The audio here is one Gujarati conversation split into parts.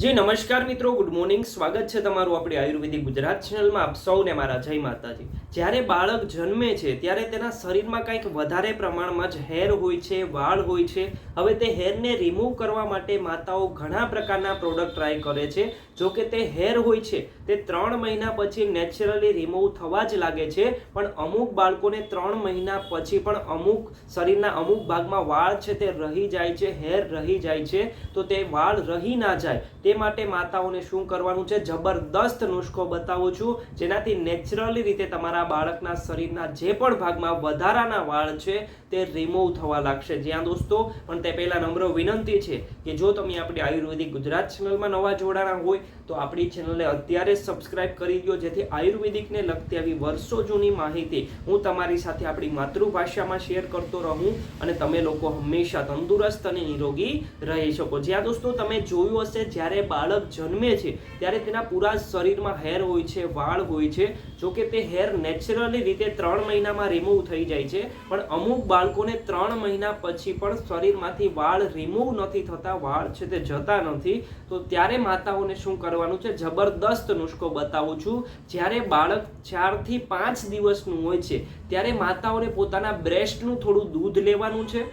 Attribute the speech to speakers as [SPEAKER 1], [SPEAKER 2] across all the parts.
[SPEAKER 1] જી, નમસ્કાર મિત્રો. ગુડ મોર્નિંગ સ્વાગત છે તમારું આપણી આયુર્વેદિક ગુજરાત ચેનલમાં આપ સૌને મારા જય માતાજી. જ્યારે બાળક જન્મે છે, ત્યારે તેના શરીરમાં કંઈક વધારે પ્રમાણમાં જ હેર હોય છે, વાળ હોય છે. હવે તે હેરને રિમૂવ કરવા માટે માતાઓ ઘણા પ્રકારના પ્રોડક્ટ ટ્રાય કરે છે. જો કે તે હેર હોય છે, તે ત્રણ મહિના પછી નેચરલી રિમૂવ થવા જ લાગે છે. પણ અમુક બાળકોને ત્રણ મહિના પછી પણ અમુક શરીરના અમુક ભાગમાં વાળ છે તે રહી જાય છે હેર રહી જાય છે. તો તે વાળ રહી ના જાય. તે માટે માતાઓને શું કરવાનું છે? જબરદસ્ત નુસ્ખો બતાવું છું, જેનાથી નેચરલી રીતે તમારા બાળકના શરીરના જે પણ ભાગમાં વધારાના વાળ છે, તે રિમૂવ થવા લાગશે. જ્યાં દોસ્તો, પણ તે પહેલા નમ્ર વિનંતી છે કે જો તમે આપણી આયુર્વેદિક ગુજરાત ચેનલમાં નવા જોડાણા હોય, તો આપણી ચેનલને અત્યારે સબસ્ક્રાઇબ કરી દો જેથી આયુર્વેદિકને લગતી આવી વર્ષો જૂની માહિતી હું તમારી સાથે આપણી માતૃભાષામાં શેર કરતો રહું અને તમે લોકો હંમેશા તંદુરસ્ત અને નિરોગી રહી શકો. જ્યાં દોસ્તો, તમે જોયું હશે, જ્યારે બાળક જન્મે છે, ત્યારે તેના પૂરા શરીરમાં હેર હોય છે, વાળ હોય છે, જો કે તે હેર નેચરલી રીતે ત્રણ મહિનામાં રિમૂવ થઈ જાય છે, પણ અમુક બાળકોને ત્રણ મહિના પછી પણ શરીરમાંથી વાળ રિમૂવ નથી થતા, વાળ છે તે જતા નથી. તો ત્યારે માતાઓને શું કરવાનું છે? જબરદસ્ત નુસ્ખો બતાવું છું. જ્યારે બાળક ચારથી પાંચ દિવસનું હોય છે, ત્યારે માતાઓને પોતાના બ્રેસ્ટનું થોડું દૂધ લેવાનું છે.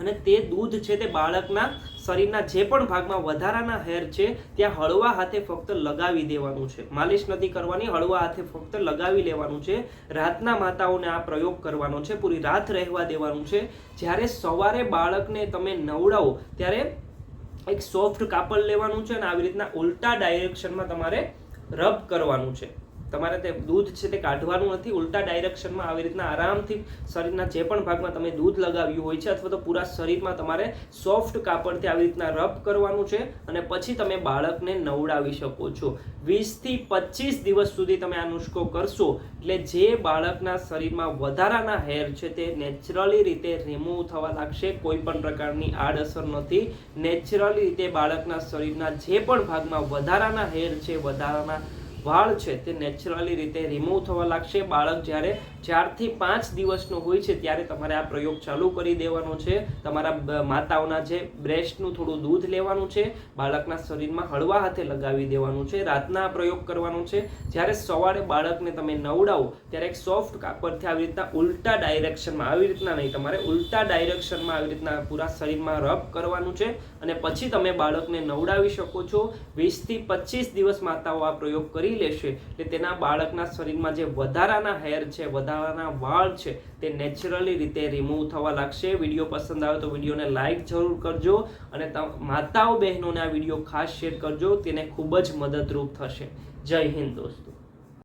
[SPEAKER 1] અને તે દૂધ છે તે બાળકના શરીરના જે પણ ભાગમાં વધારાના હેર છે, ત્યાં હળવા હાથે ફક્ત લગાવી દેવાનું છે. માલિશ નથી કરવાની, હળવા હાથે ફક્ત લગાવી લેવાનું છે. રાતના માતાઓને આ પ્રયોગ કરવાનો છે, પૂરી રાત રહેવા દેવાનું છે. જ્યારે સવારે બાળકને તમે નવડાવો, ત્યારે એક સોફ્ટ કાપડ લેવાનું છે અને આવી રીતના ઉલટા ડાયરેક્શનમાં તમારે રબ કરવાનું છે. તમારે તે દૂધ છે તે કાઢવાનું નથી, ઉલટા ડાયરેક્શનમાં આવી રીતના આરામથી શરીરના જે પણ ભાગમાં તમે દૂધ લગાવ્યું હોય છે અથવા તો પૂરા શરીરમાં તમારે સોફ્ટ કાપડથી આવી રીતના રબ કરવાનું છે અને પછી તમે બાળકને નવડાવી શકો છો. વીસથી પચીસ દિવસ સુધી તમે આ નુસ્ખો કરશો એટલે જે બાળકના શરીરમાં વધારાના હેર છે તે નેચરલી રીતે રિમૂવ થવા લાગશે, કોઈ પણ પ્રકારની આડઅસર નથી. નેચરલી રીતે બાળકના શરીરના જે પણ ભાગમાં વધારાના હેર છે, વધારાના વાળ છે તે નેચરલી રીતે રિમૂવ થવા લાગશે. બાળક જ્યારે ચારથી પાંચ દિવસનો હોય છે ત્યારે તમારે આ પ્રયોગ ચાલુ કરી દેવાનો છે. તમારા માતાઓના જે બ્રેસ્ટનું થોડું દૂધ લેવાનું છે, બાળકના શરીરમાં હળવા હાથે લગાવી દેવાનું છે, રાતના પ્રયોગ કરવાનો છે. જ્યારે સવારે બાળકને તમે નવડાવો, ત્યારે એક સોફ્ટ કાપડથી આવી રીતના ઉલટા ડાયરેક્શનમાં આવી રીતના નહીં, તમારે ઉલટા ડાયરેક્શનમાં આવી રીતના પૂરા શરીરમાં રબ કરવાનું છે અને પછી તમે બાળકને નવડાવી શકો છો. વીસથી પચીસ દિવસ માતાઓ આ પ્રયોગ કરી લેશે, એટલે તેના બાળકના શરીરમાં જે વધારાના હેર છે, વધારાના વાળ છે, તે નેચરલી રીતે રિમૂવ થવા લાગશે. વીડિયો પસંદ આવે તો વિડીયોને લાઇક જરૂર કરજો અને માતાઓ બહેનોને આ વીડિયો ખાસ શેર કરજો, તેને ખૂબ જ મદદરૂપ થશે. જય હિન્દ દોસ્તો.